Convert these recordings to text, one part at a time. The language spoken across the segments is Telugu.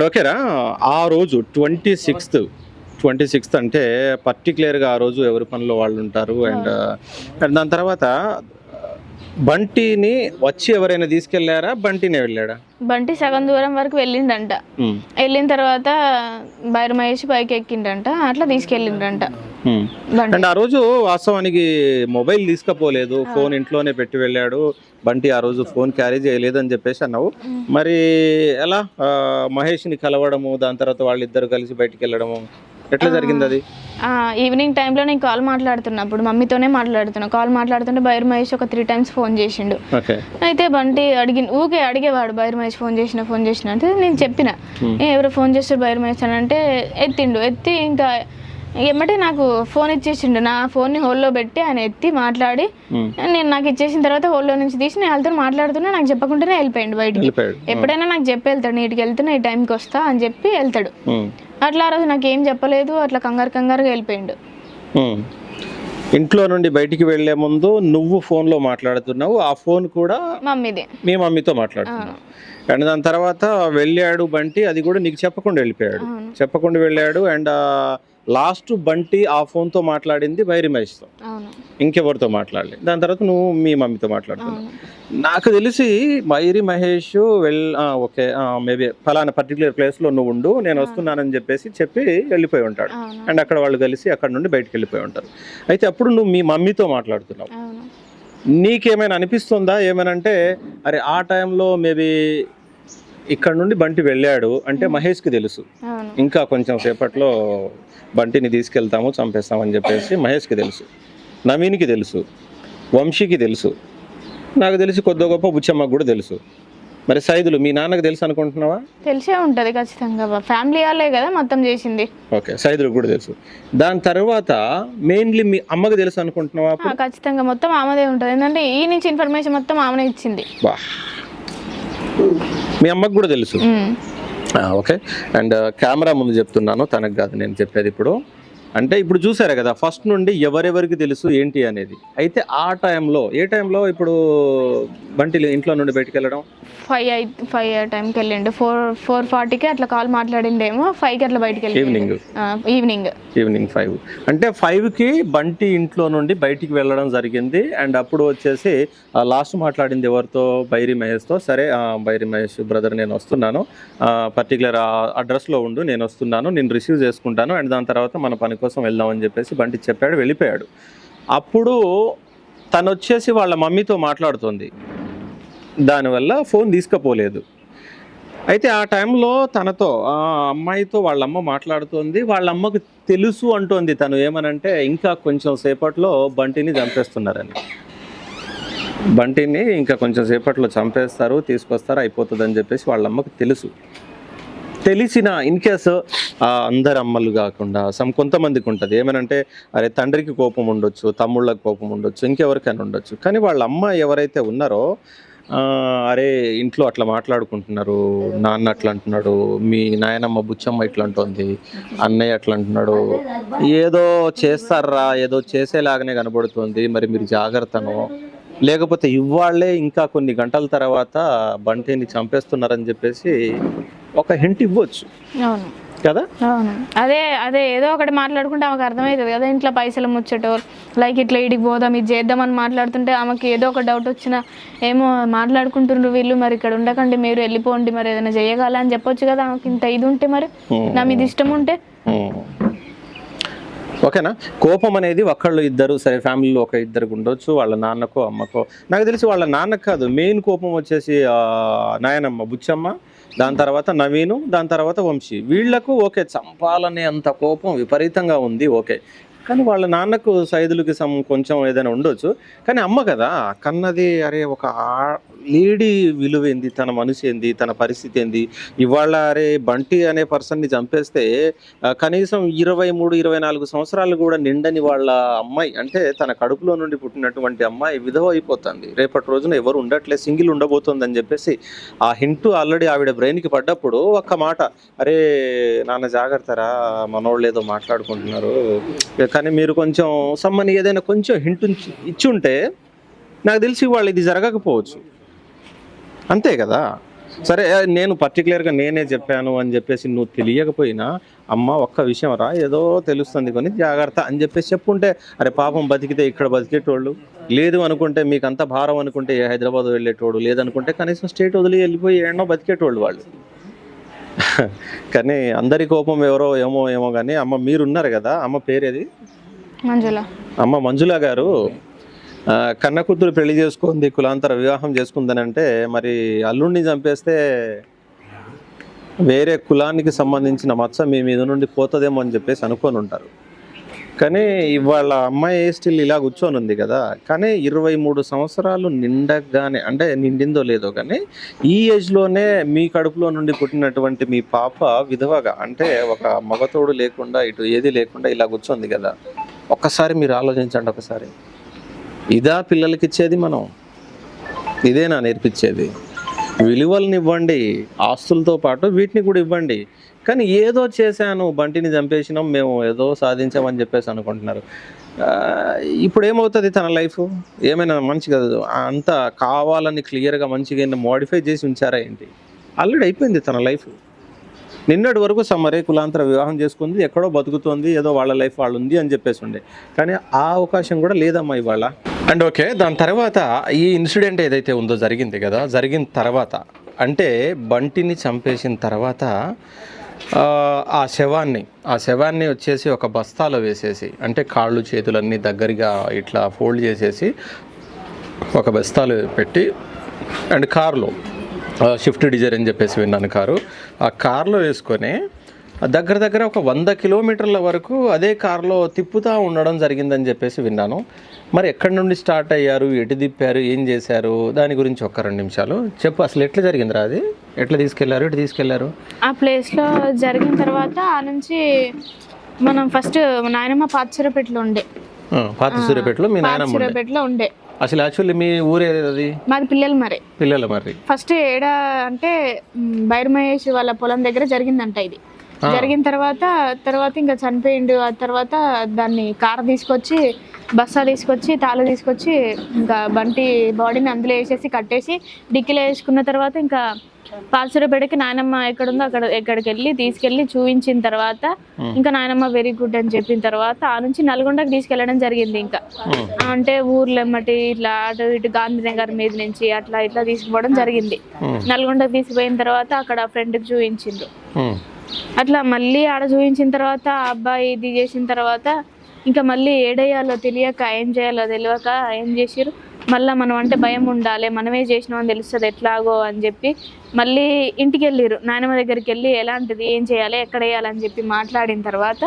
అండ్ ఓకేరా ఆ రోజు ట్వంటీ సిక్స్త్ ట్వంటీ సిక్స్త్ అంటే పర్టికులర్గా ఆ రోజు ఎవరి పనిలో వాళ్ళు ఉంటారు అండ్ అండ్ దాని తర్వాత బంటిని వచ్చి ఎవరైనా తీసుకెళ్ళారా బంటినే వెళ్ళాడా? బంటి సగం దూరం వరకు వెళ్ళిండంట వెళ్ళిన తర్వాత బైర మహేష్ పైకి ఎక్కిండంట అట్లా. బంటి అండ్ ఆ రోజు వాస్తవానికి మొబైల్ తీసుకపోలేదు ఫోన్ ఇంట్లోనే పెట్టి వెళ్ళాడు. బంటి ఆ రోజు ఫోన్ క్యారీ చేయలేదు అని చెప్పేసి అన్నావు. మరి ఎలా? ఆ, మహేష్ని కలవడము దాని తర్వాత వాళ్ళిద్దరు కలిసి బయటికి వెళ్ళడము ఎట్లా జరిగింది అది? ఆ, ఈవినింగ్ టైంలో నేను కాల్ మాట్లాడుతున్నప్పుడు మమ్మీతోనే మాట్లాడుతున్నా. కాల్ మాట్లాడుతుంటే బైర్ మహేష్ ఒక త్రీ టైమ్స్ ఫోన్ చేసిండు. అయితే బంటి అడిగి ఊకే అడిగేవాడు బైర్ మహేష్ ఫోన్ చేసిన ఫోన్ చేసిన అంటే నేను చెప్పిన. Hmm. "ఏ, ఎవరు ఫోన్ చేస్తారు బైర్ మహేష్? అని అంటే ఎత్తిండు. ఎత్తి ఇంకా ఎమ్మటే నాకు ఫోన్ ఇచ్చేసిండు. నా ఫోన్ని హోల్లో పెట్టి ఆయన ఎత్తి మాట్లాడి నేను నాకు ఇచ్చేసిన తర్వాత హోల్లో నుంచి తీసి నేను వాళ్ళతో మాట్లాడుతున్నా నాకు చెప్పకుండానే వెళ్ళిపోయిండు బయటికి. ఎప్పుడైనా నాకు చెప్పి వెళ్తాడు నీటికి వెళ్తున్నా ఈ టైంకి వస్తా అని చెప్పి వెళ్తాడు. అట్లా ఆ రోజు నాకు ఏం చెప్పలేదు అట్లా కంగారు కంగారుగా వెళ్ళిపోయిండు. ఇంట్లో నుండి బయటికి వెళ్ళే ముందు నువ్వు ఫోన్లో మాట్లాడుతున్నావు ఆ ఫోన్ కూడా మమ్మీది. మీ మమ్మీతో మాట్లాడుతున్నావు. అండ్ దాని తర్వాత వెళ్ళాడు బంటి అది కూడా నీకు చెప్పకుండా వెళ్ళిపోయాడు. చెప్పకుండా వెళ్ళాడు అండ్ లాస్ట్ బంటి ఆ ఫోన్తో మాట్లాడింది వైరి మహేష్తో ఇంకెవరితో మాట్లాడలేదు దాని తర్వాత నువ్వు మీ మమ్మీతో మాట్లాడుతున్నావు నాకు తెలిసి మైరి మహేష్ వెల్ ఓకే మేబీ ఫలానా పర్టికులర్ ప్లేస్లో నువ్వు ఉండు నేను వస్తున్నానని చెప్పేసి చెప్పి వెళ్ళిపోయి ఉంటాడు. అండ్ అక్కడ వాళ్ళు కలిసి అక్కడ నుండి బయటకు వెళ్ళిపోయి ఉంటారు. అయితే అప్పుడు నువ్వు మీ మమ్మీతో మాట్లాడుతున్నావు. నీకేమైనా అనిపిస్తుందా? ఏమనంటే అరే ఆ టైంలో మేబీ ఇక్కడ నుండి బంటి వెళ్ళాడు అంటే మహేష్కి తెలుసు. ఇంకా కొంచెం సేపట్లో బంటిని తీసుకెళ్తాము చంపేస్తామని చెప్పేసి మహేష్కి తెలుసు నవీన్కి తెలుసు వంశీకి తెలుసు. నాకు తెలిసి కొద్ది గొప్ప బుచ్చమ్మకు కూడా తెలుసు. మరి సైదులు మీ నాన్నకు తెలుసు అనుకుంటున్నావా? తెలిసే ఉంటది ఖచ్చితంగా ఫ్యామిలీ వాళ్ళే కదా మొత్తం చేసింది. ఓకే సైదులకు కూడా తెలుసు. దాని తర్వాత మెయిన్లీ మీ అమ్మకి తెలుసు అనుకుంటున్నావా ఖచ్చితంగా మొత్తం ఆమెదే ఉంటుంది. ఏంటంటే ఈ నుంచి ఇన్ఫర్మేషన్ మొత్తం ఆమెనే ఇచ్చింది. బా. మీ అమ్మకు కూడా తెలుసు? ఓకే అండ్ కెమెరా ముందు చెప్తున్నాను. తనకు కాదు నేను చెప్పేది ఇప్పుడు. అంటే ఇప్పుడు చూసారు కదా ఫస్ట్ నుండి ఎవరెవరికి తెలుసు ఏంటి అనేది. అయితే ఆ టైంలో ఏ టైంలో ఇప్పుడు బంటి ఇంట్లో నుండి బయటికి వెళ్ళడం ఫైవ్ అయి ఫైవ్ టైంకి వెళ్ళిండు ఫోర్ ఫోర్ ఫార్టీకి అట్లా కాల్ మాట్లాడిండేమో ఫైవ్కి అట్లా బయటికి వెళ్ళి ఈవినింగ్ ఈవినింగ్ ఈవినింగ్ ఫైవ్ అంటే ఫైవ్కి బంటి ఇంట్లో నుండి బయటికి వెళ్ళడం జరిగింది. అండ్ అప్పుడు వచ్చేసి లాస్ట్ మాట్లాడింది ఎవరితో? బైరి మహేష్తో. సరే బైరి మహేష్ బ్రదర్ నేను వస్తున్నాను. పర్టికులర్ అడ్రస్లో ఉండు నేను వస్తున్నాను. నేను రిసీవ్ చేసుకుంటాను. అండ్ దాని తర్వాత మన పని కోసం వెళ్దామని చెప్పేసి బంటి చెప్పాడు వెళ్ళిపోయాడు. అప్పుడు తను వచ్చేసి వాళ్ళ మమ్మీతో మాట్లాడుతుంది. దానివల్ల ఫోన్ తీసుకుపోలేదు. అయితే ఆ టైంలో తనతో ఆ అమ్మాయితో వాళ్ళమ్మ మాట్లాడుతుంది. మాట్లాడుతోంది వాళ్ళ అమ్మకు తెలుసు అంటోంది తను ఏమనంటే ఇంకా కొంచెం సేపట్లో బంటిని చంపేస్తున్నారని. బంటిని ఇంకా కొంచెం సేపట్లో చంపేస్తారు తీసుకొస్తారు అయిపోతుంది అని చెప్పేసి వాళ్ళ అమ్మకు తెలుసు. తెలిసిన ఇన్కేస్ అందరు అమ్మలు కాకుండా సమ్ కొంతమందికి ఉంటుంది. ఏమనంటే అరే తండ్రికి కోపం ఉండొచ్చు తమ్ముళ్ళకి కోపం ఉండొచ్చు ఇంకెవరికైనా ఉండొచ్చు. కానీ వాళ్ళ అమ్మ ఎవరైతే ఉన్నారో అరే ఇంట్లో అట్లా మాట్లాడుకుంటున్నారు నాన్న అట్లా అంటున్నాడు మీ నాయనమ్మ బుచ్చమ్మ ఇట్లా అంటుంది అన్నయ్య అట్లా అంటున్నాడు ఏదో చేస్తారా ఏదో చేసేలాగానే కనబడుతుంది మరి మీరు జాగ్రత్తను? లేకపోతే ఇవాళ్ళే ఇంకా కొన్ని గంటల తర్వాత బంటిని చంపేస్తున్నారని చెప్పేసి ఒక హింట్ ఇవ్వచ్చు. అవును. కదా? అవును. అదే అదే ఏదో ఒకటి మాట్లాడుకుంటే ఆమెకు అర్థమవుతుంది కదా ఇంట్లో పైసలు ముచ్చటో లైక్ ఇట్లా ఇడికి పోదాం ఇది చేద్దామని మాట్లాడుతుంటే ఆమెకి ఏదో ఒక డౌట్ వచ్చినా ఏమో మాట్లాడుకుంటుండ్రు వీళ్ళు మరి ఇక్కడ ఉండకండి మీరు వెళ్ళిపోండి మరి ఏదైనా చేయగల అని చెప్పొచ్చు కదా ఆమెకి. ఇంత ఇది ఉంటే మరి. నా మీద ఇష్టం ఉంటే. ఓకేనా? కోపం అనేది ఒకళ్ళు ఇద్దరు సరే ఫ్యామిలీలో ఒక ఇద్దరికి ఉండొచ్చు వాళ్ళ నాన్నకో అమ్మకో. నాకు తెలిసి వాళ్ళ నాన్నకు కాదు మెయిన్ కోపం వచ్చేసి నాయనమ్మ బుచ్చమ్మ దాని తర్వాత నవీను దాని తర్వాత వంశీ. వీళ్ళకు ఓకే చంపాలనే అంత కోపం విపరీతంగా ఉంది ఓకే. కానీ వాళ్ళ నాన్నకు సైదులకి సమ్ కొంచెం ఏదైనా ఉండొచ్చు. కానీ అమ్మ కదా కన్నది అరే ఒక లేడీ విలువ ఏంది తన మనసు ఏంది తన పరిస్థితి ఏంది? ఇవాళ అరే బంటి అనే పర్సన్ని చంపేస్తే కనీసం ఇరవై మూడు ఇరవై నాలుగు సంవత్సరాలు కూడా నిండని వాళ్ళ అమ్మాయి అంటే తన కడుపులో నుండి పుట్టినటువంటి అమ్మాయి విధవ అయిపోతుంది. రేపటి రోజున ఎవరు ఉండట్లేదు సింగిల్ ఉండబోతుంది అని చెప్పేసి ఆ హింట్ ఆల్రెడీ ఆవిడ బ్రెయిన్కి పడ్డప్పుడు ఒక్క మాట అరే నాన్న జాగ్రత్తరా మనోళ్ళు ఏదో మాట్లాడుకుంటున్నారు కానీ మీరు కొంచెం సమ్మని ఏదైనా కొంచెం హింట్ ఇచ్చి ఉంటే నాకు తెలిసి వాళ్ళు ఇది జరగకపోవచ్చు. అంతే కదా? సరే నేను పర్టికులర్గా నేనే చెప్పాను అని చెప్పేసి నువ్వు తెలియకపోయినా అమ్మ ఒక్క విషయం రా ఏదో తెలుస్తుంది కొని జాగ్రత్త అని చెప్పేసి చెప్పుంటే అరే పాపం బతికితే ఇక్కడ బతికేటోళ్ళు. లేదు అనుకుంటే మీకు అంత భారం అనుకుంటే హైదరాబాద్ వెళ్ళేటోడు లేదనుకుంటే కనీసం స్టేట్ వదిలి వెళ్ళిపోయి ఏడో బతికేటోళ్ళు వాళ్ళు. కానీ అందరి కోపం ఎవరో ఏమో ఏమో కానీ అమ్మ మీరున్నారు కదా అమ్మ పేరేది? అమ్మ మంజుల గారు కన్న కూతురు పెళ్ళి చేసుకుంది కులాంతర వివాహం చేసుకుందని అంటే మరి అల్లుడిని చంపేస్తే వేరే కులానికి సంబంధించిన మచ్చ మీ మీద నుండి పోతుందేమో అని చెప్పేసి అనుకొని ఉంటారు. కానీ ఇవాళ అమ్మాయి స్టిల్ ఇలా కూర్చొని ఉంది కదా. కానీ ఇరవై మూడు సంవత్సరాలు నిండగానే అంటే నిండిందో లేదో కానీ ఈ ఏజ్లోనే మీ కడుపులో నుండి పుట్టినటువంటి మీ పాప విధవగా అంటే ఒక మగతోడు లేకుండా ఇటు ఏది లేకుండా ఇలా కూర్చొంది కదా. ఒక్కసారి మీరు ఆలోచించండి ఒకసారి. ఇదా పిల్లలకి ఇచ్చేది మనం? ఇదేనా నేర్పించేది? విలువలను ఇవ్వండి ఆస్తులతో పాటు వీటిని కూడా ఇవ్వండి. కానీ ఏదో చేశాను బంటిని చంపేసినాం మేము ఏదో సాధించామని చెప్పేసి అనుకుంటున్నారు. ఇప్పుడు ఏమవుతుంది తన లైఫ్? ఏమైనా మంచి మంచిగా అంతా కావాలని క్లియర్గా మంచిగా మోడిఫై చేసి ఉంచారా ఏంటి? ఆల్రెడీ అయిపోయింది తన లైఫ్. నిన్నటి వరకు సమ్మరే కులాంతర వివాహం చేసుకుంది ఎక్కడో బతుకుతోంది ఏదో వాళ్ళ లైఫ్ వాళ్ళు ఉంది అని చెప్పేసి ఉండే. కానీ ఆ అవకాశం కూడా లేదమ్మా ఇవాళ. అండ్ ఓకే దాని తర్వాత ఈ ఇన్సిడెంట్ ఏదైతే ఉందో జరిగింది కదా జరిగిన తర్వాత అంటే బంటిని చంపేసిన తర్వాత ఆ, ఆ శవాన్ని ఆ శవాన్ని వచ్చేసి ఒక బస్తాలో వేసేసి అంటే కాళ్ళు చేతులన్నీ దగ్గరగా ఇట్లా ఫోల్డ్ చేసేసి ఒక బస్తాలు పెట్టి అండ్ కార్లో షిఫ్ట్ డిజైర్ అని చెప్పేసి విన్నాను కారు. ఆ కార్లో వేసుకొని దగ్గర దగ్గర ఒక వంద కిలోమీటర్ల వరకు అదే కారులో తిప్పుతూ ఉండడం జరిగిందని చెప్పేసి విన్నాను. మరి ఎక్కడి నుండి స్టార్ట్ అయ్యారు? ఎటు తిప్పారు? ఏం చేశారు? దాని గురించి ఒక్క రెండు నిమిషాలు చెప్పు. అసలు ఎట్లా జరిగిందిరా అది? ఎట్లా తీసుకెళ్ళారు? ఎటు తీసుకెళ్ళారు? ఆ ప్లేస్లో జరిగిన తర్వాత ఆ నుంచి మనం ఫస్ట్ నాయనమ్మ పాతసూరపేటలో ఉండే. పాత సూర్యపేటలో మీ నాయనమ్మ ఉండే. ఉండే. అసలు యాక్చువల్లీ మీ ఊరే అది? మాది పిల్లలు మరే. పిల్లల మరి. ఫస్ట్ ఏడ అంటే మ్, బైరమహేష్ వాళ్ళ పొలం దగ్గర జరిగిందంట ఇది. జరిగిన తర్వాత తర్వాత ఇంకా చనిపోయిండు. ఆ తర్వాత దాన్ని కార్ తీసుకొచ్చి బస్సా తీసుకొచ్చి తాళ తీసుకొచ్చి ఇంకా బంటి బాడీని అందులో వేసేసి కట్టేసి డిక్కీలో వేసుకున్న తర్వాత ఇంకా పాల్సురపేటకి నాయనమ్మ ఎక్కడుందో అక్కడ ఎక్కడికి వెళ్ళి తీసుకెళ్ళి చూపించిన తర్వాత ఇంకా నాయనమ్మ వెరీ గుడ్ అని చెప్పిన తర్వాత ఆ నుంచి నల్గొండకి తీసుకెళ్ళడం జరిగింది ఇంకా. అంటే ఊర్లో ఎమ్మటి ఇట్లా అటు ఇటు గాంధీనగర్ మీద నుంచి అట్లా ఇట్లా తీసుకుపోవడం జరిగింది. నల్గొండకి తీసుకుపోయిన తర్వాత అక్కడ ఫ్రెండ్కి చూపించిండ్రు అట్లా మళ్ళీ ఆడ చూపించిన తర్వాత ఆ అబ్బాయి ఇది చేసిన తర్వాత ఇంకా మళ్ళీ ఏడేయాలో తెలియక ఏం చేయాలో తెలియక ఏం చేసిర్రు మళ్ళీ మనం అంటే భయం ఉండాలి మనమే చేసినాం అని తెలుస్తుంది ఎట్లాగో అని చెప్పి మళ్ళీ ఇంటికి వెళ్ళిర్రు నాయనమ్మ దగ్గరికి వెళ్ళి ఎలాంటిది ఏం చేయాలి ఎక్కడ వేయాలని చెప్పి మాట్లాడిన తర్వాత.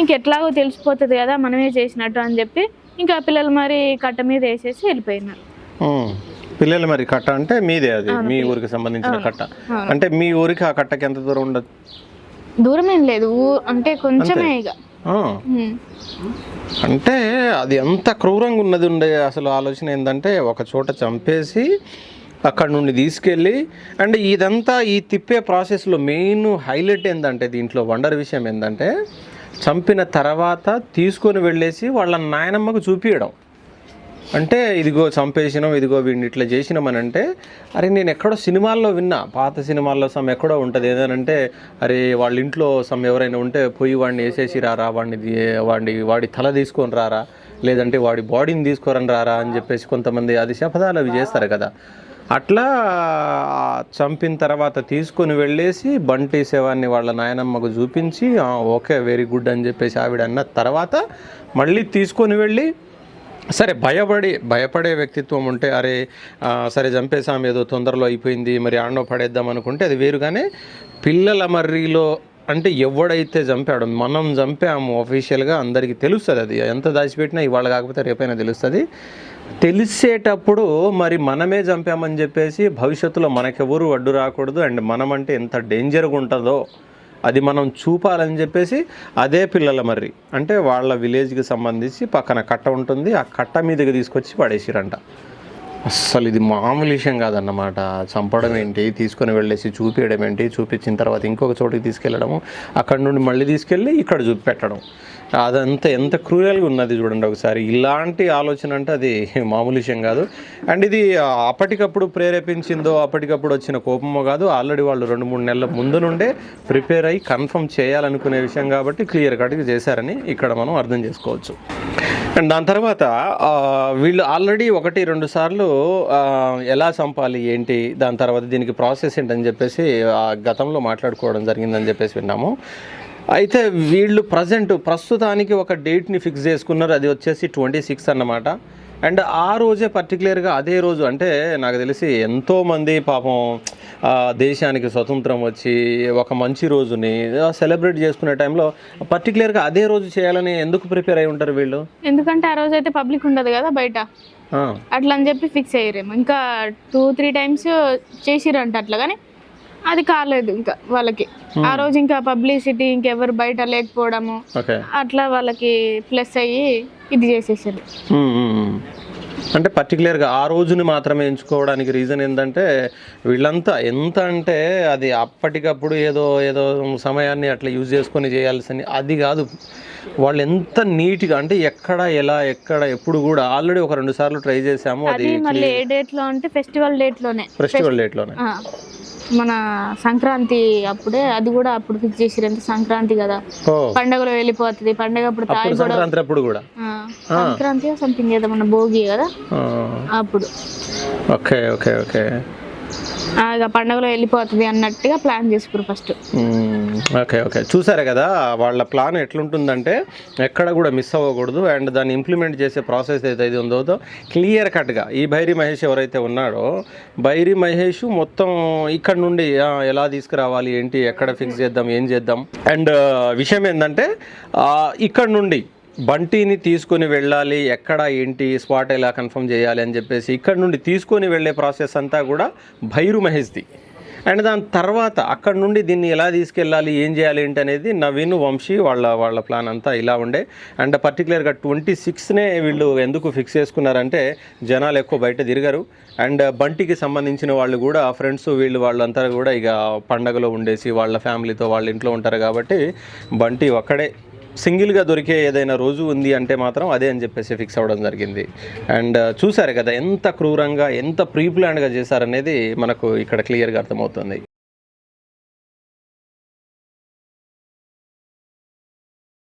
ఇంకెట్లాగో తెలిసిపోతుంది కదా మనమే చేసినట్టు అని చెప్పి ఇంకా పిల్లలు మరి కట్ట మీద వేసేసి వెళ్ళిపోయినారు. పిల్లలు మరి కట్ట అంటే మీదే అది మీ ఊరికి సంబంధించిన కట్ట. అంటే మీ ఊరికి ఆ కట్టకి ఎంత దూరం ఉండదు దూరం ఏం లేదు అంటే కొంచెమే ఇక. అంటే అది ఎంత క్రూరంగా ఉన్నది ఉండే అసలు ఆలోచన ఏంటంటే ఒక చోట చంపేసి అక్కడ నుండి తీసుకెళ్ళి అండ్ ఇదంతా ఈ తిప్పే ప్రాసెస్లో మెయిన్ హైలైట్ ఏంటంటే దీంట్లో వండర్ విషయం ఏంటంటే చంపిన తర్వాత తీసుకొని వెళ్ళేసి వాళ్ళ నాయనమ్మకు చూపించడం అంటే ఇదిగో చంపేసినాం ఇదిగో వీడిని ఇట్లా చేసినాం అని అంటే అరే నేను ఎక్కడో సినిమాల్లో విన్నా పాత సినిమాల్లో సమ్ ఎక్కడో ఉంటుంది. ఏదనంటే అరే వాళ్ళ ఇంట్లో సమ్ ఎవరైనా ఉంటే పోయి వాడిని వేసేసి రారా వాడిని వాడి వాడిని వాడి తల తీసుకొని రారా లేదంటే వాడి బాడీని తీసుకొని రారా అని చెప్పేసి కొంతమంది అది శపథాలు అవి చేస్తారు కదా. అట్లా చంపిన తర్వాత తీసుకొని వెళ్ళేసి బంటి శవాన్ని వాళ్ళ నాయనమ్మకు చూపించి ఓకే వెరీ గుడ్ అని చెప్పేసి ఆవిడ అన్న తర్వాత మళ్ళీ తీసుకొని వెళ్ళి సరే భయపడి భయపడే వ్యక్తిత్వం ఉంటే అరే సరే చంపేసాం ఏదో తొందరలో అయిపోయింది మరి ఆడనో పడేద్దాం అనుకుంటే అది వేరుగానే పిల్లల మర్రిలో అంటే ఎవడైతే చంపాడో మనం చంపాము అఫీషియల్గా అందరికీ తెలుస్తుంది అది. ఎంత దాచిపెట్టినా ఇవాళ కాకపోతే రేపైనా తెలుస్తుంది. తెలిసేటప్పుడు మరి మనమే చంపామని చెప్పేసి భవిష్యత్తులో మనకెవరు అడ్డు రాకూడదు. అండ్ మనం అంటే ఎంత డేంజర్గా ఉంటుందో అది మనం చూపాలని చెప్పేసి అదే పిల్లల మర్రి. అంటే వాళ్ళ విలేజ్కి సంబంధించి పక్కన కట్ట ఉంటుంది. ఆ కట్ట మీదకి తీసుకొచ్చి పడేసిరంట. అస్సలు ఇది మామూలు విషయం కాదన్నమాట. చంపడం ఏంటి? తీసుకొని వెళ్ళేసి చూపించడం ఏంటి? చూపించిన తర్వాత ఇంకొక చోటికి తీసుకెళ్ళడము. అక్కడ నుండి మళ్ళీ తీసుకెళ్ళి ఇక్కడ చూపెట్టడం. అదంతా ఎంత క్రూయల్గా ఉన్నది చూడండి ఒకసారి. ఇలాంటి ఆలోచన అంటే అది మామూలు విషయం కాదు. అండ్ ఇది అప్పటికప్పుడు ప్రేరేపించిందో అప్పటికప్పుడు వచ్చిన కోపమో కాదు ఆల్రెడీ వాళ్ళు రెండు మూడు నెలల ముందు నుండే ప్రిపేర్ అయ్యి కన్ఫర్మ్ చేయాలనుకునే విషయం కాబట్టి క్లియర్ కట్గా చేశారని ఇక్కడ మనం అర్థం చేసుకోవచ్చు. అండ్ దాని తర్వాత వీళ్ళు ఆల్రెడీ ఒకటి రెండు సార్లు ఎలా చంపాలి ఏంటి దాని తర్వాత దీనికి ప్రాసెస్ ఏంటని చెప్పేసి ఆ, గతంలో మాట్లాడుకోవడం జరిగిందని చెప్పేసి విన్నాము. అయితే వీళ్ళు ప్రజెంట్ ప్రస్తుతానికి ఒక డేట్ని ఫిక్స్ చేసుకున్నారు. అది వచ్చేసి ట్వంటీ సిక్స్ అన్నమాట. అండ్ ఆ రోజే పర్టికులర్గా అదే రోజు అంటే నాకు తెలిసి ఎంతోమంది పాపం దేశానికి స్వతంత్రం వచ్చి ఒక మంచి రోజుని సెలబ్రేట్ చేసుకునే టైంలో పర్టికులర్గా అదే రోజు చేయాలని ఎందుకు ప్రిపేర్ అయి ఉంటారు వీళ్ళు? ఎందుకంటే ఆ రోజు అయితే పబ్లిక్ ఉండదు కదా బయట. అట్లా అని చెప్పి ఫిక్స్ అయ్యారేమో. ఇంకా టూ త్రీ టైమ్స్ చేసిరంట అట్లా. కానీ అది కాలేదు ఇంకా వాళ్ళకి. ఆ రోజు ఇంకా పబ్లిసిటీ ఇంకెవరు బయట లేకపోవడము. అట్లా వాళ్ళకి ప్లస్ అయ్యి ఇది చేసేసారు. మ్మ్, మ్మ్. అంటే పర్టికులర్గా ఆ రోజుని మాత్రమే ఎంచుకోవడానికి రీజన్ ఏంటంటే వీళ్ళంతా ఎంత అంటే అది అప్పటికప్పుడు ఏదో ఏదో సమయాన్ని అట్లా యూజ్ చేసుకొని చేయాల్సిన అది కాదు. వాళ్ళు ఎంత నీట్గా అంటే ఎక్కడ ఎలా ఎక్కడ ఎప్పుడు కూడా ఆల్రెడీ ఒక రెండు సార్లు ట్రై చేసాము అది మళ్ళీ ఏ డేట్లో అంటే ఫెస్టివల్ డేట్లోనే ఫెస్టివల్ డేట్లోనే. మన సంక్రాంతి అప్పుడే అది కూడా అప్పుడు ఫిక్స్ చేసిరు ఎంత సంక్రాంతి కదా. పండగలో వెళ్ళిపోతుంది. పండగ అప్పుడు తాగి సంక్రాంతి అప్పుడు కూడా. సంక్రాంతి సంథింగ్ ఏదో మన భోగి కదా. అప్పుడు. Okay okay okay. ఇక వెళ్ళిపోతుంది అన్నట్టుగా ప్లాన్ చేసుకురు ఫస్ట్ ఓకే ఓకే. చూసారు కదా వాళ్ళ ప్లాన్ ఎట్లుంటుందంటే ఎక్కడ కూడా మిస్ అవ్వకూడదు అండ్ దాన్ని ఇంప్లిమెంట్ చేసే ప్రాసెస్ ఏదైతే ఉందో క్లియర్ కట్గా ఈ బైరి మహేష్ ఎవరైతే ఉన్నాడో బైరి మహేష్ మొత్తం ఇక్కడ నుండి ఎలా తీసుకురావాలి ఏంటి ఎక్కడ ఫిక్స్ చేద్దాం ఏం చేద్దాం? అండ్ విషయం ఏంటంటే ఇక్కడ నుండి బంటిని తీసుకొని వెళ్ళాలి ఎక్కడ ఏంటి స్పాట్ ఎలా కన్ఫర్మ్ చేయాలి అని చెప్పేసి ఇక్కడ నుండి తీసుకొని వెళ్ళే ప్రాసెస్ అంతా కూడా భైరు మహేష్ది. అండ్ దాని తర్వాత అక్కడ నుండి దీన్ని ఎలా తీసుకెళ్ళాలి ఏం చేయాలి ఏంటి అనేది నవీన్ వంశీ వాళ్ళ వాళ్ళ ప్లాన్ అంతా ఇలా ఉండే. అండ్ పర్టికులర్గా ట్వంటీ సిక్స్నే వీళ్ళు ఎందుకు ఫిక్స్ చేసుకున్నారంటే జనాలు ఎక్కువ బయట తిరగరు. అండ్ బంటికి సంబంధించిన వాళ్ళు కూడా ఫ్రెండ్స్ వీళ్ళు వాళ్ళంతా కూడా ఇక పండగలో ఉండేసి వాళ్ళ ఫ్యామిలీతో వాళ్ళ ఇంట్లో ఉంటారు కాబట్టి బంటి ఒక్కడే. సింగిల్గా దొరికే ఏదైనా రోజు ఉంది అంటే మాత్రం అదే అని చెప్పేసి ఫిక్స్ అవ్వడం జరిగింది. అండ్ uh, చూసారు కదా ఎంత క్రూరంగా ఎంత ప్రీప్లాన్డ్గా చేశారనేది మనకు ఇక్కడ క్లియర్గా అర్థమవుతుంది.